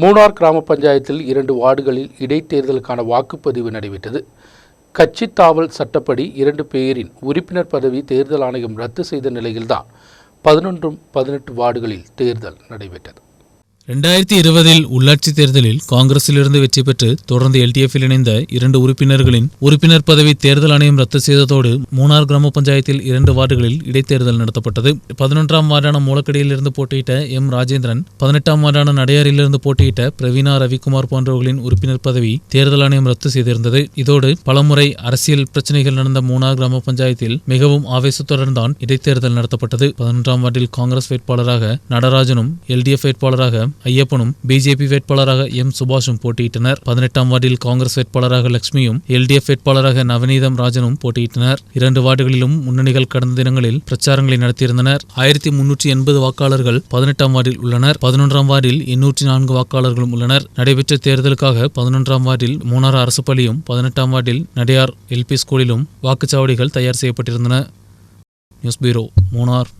மூணார் கிராம பஞ்சாயத்தில் இரண்டு வார்டுகளில் இடைத்தேர்தலுக்கான வாக்குப்பதிவு நடைபெற்றது. கட்சி தாவல் சட்டப்படி இரண்டு பேரின் உறுப்பினர் பதவி தேர்தல் ஆணையம் ரத்து செய்த நிலையில்தான் பதினொன்றும் பதினெட்டு வார்டுகளில் தேர்தல் நடைபெற்றது. ரெண்டாயிரத்தி இருபதில் உள்ளாட்சி தேர்தலில் காங்கிரசிலிருந்து வெற்றி பெற்று தொடர்ந்து எல்டிஎஃபில் இணைந்த இரண்டு உறுப்பினர்களின் உறுப்பினர் பதவி தேர்தல் ஆணையம் ரத்து செய்ததோடு மூணார் கிராம பஞ்சாயத்தில் இரண்டு வார்டுகளில் இடைத்தேர்தல் நடத்தப்பட்டது. பதினொன்றாம் வார்டான மூலக்கடியிலிருந்து போட்டியிட்ட எம் ராஜேந்திரன் பதினெட்டாம் வார்டான நடையாரிலிருந்து போட்டியிட்ட பிரவீனா ரவிக்குமார் போன்றவர்களின் உறுப்பினர் பதவி தேர்தல் ஆணையம் ரத்து செய்திருந்தது. இதோடு பலமுறை அரசியல் பிரச்சனைகள் நடந்த மூணார் கிராம பஞ்சாயத்தில் மிகவும் ஆவேசத்துடன் தான் இடைத்தேர்தல் நடத்தப்பட்டது. பதினொன்றாம் வார்டில் காங்கிரஸ் வேட்பாளராக நடராஜனும் எல்டிஎஃப் வேட்பாளராக ஐயப்பனும் பிஜேபி வேட்பாளராக எம் சுபாஷும் போட்டியிட்டனர். பதினெட்டாம் வார்டில் காங்கிரஸ் வேட்பாளராக லட்சுமியும் எல்டிஎஃப் வேட்பாளராக நவநீதம் ராஜனும் போட்டியிட்டனர். இரண்டு வார்டுகளிலும் முன்னணிகள் கடந்த தினங்களில் பிரச்சாரங்களை நடத்தியிருந்தனர். ஆயிரத்தி முன்னூற்றி எண்பது வாக்காளர்கள் பதினெட்டாம் வார்டில் உள்ளனர். பதினொன்றாம் வார்டில் எண்ணூற்றி நான்கு வாக்காளர்களும் உள்ளனர். நடைபெற்ற தேர்தலுக்காக பதினொன்றாம் வார்டில் மூணாறு அரசு பள்ளியும் பதினெட்டாம் வார்டில் நடையார் எல்பி ஸ்கூலிலும் வாக்குச்சாவடிகள் தயார் செய்யப்பட்டிருந்தன. News bureau Munnar.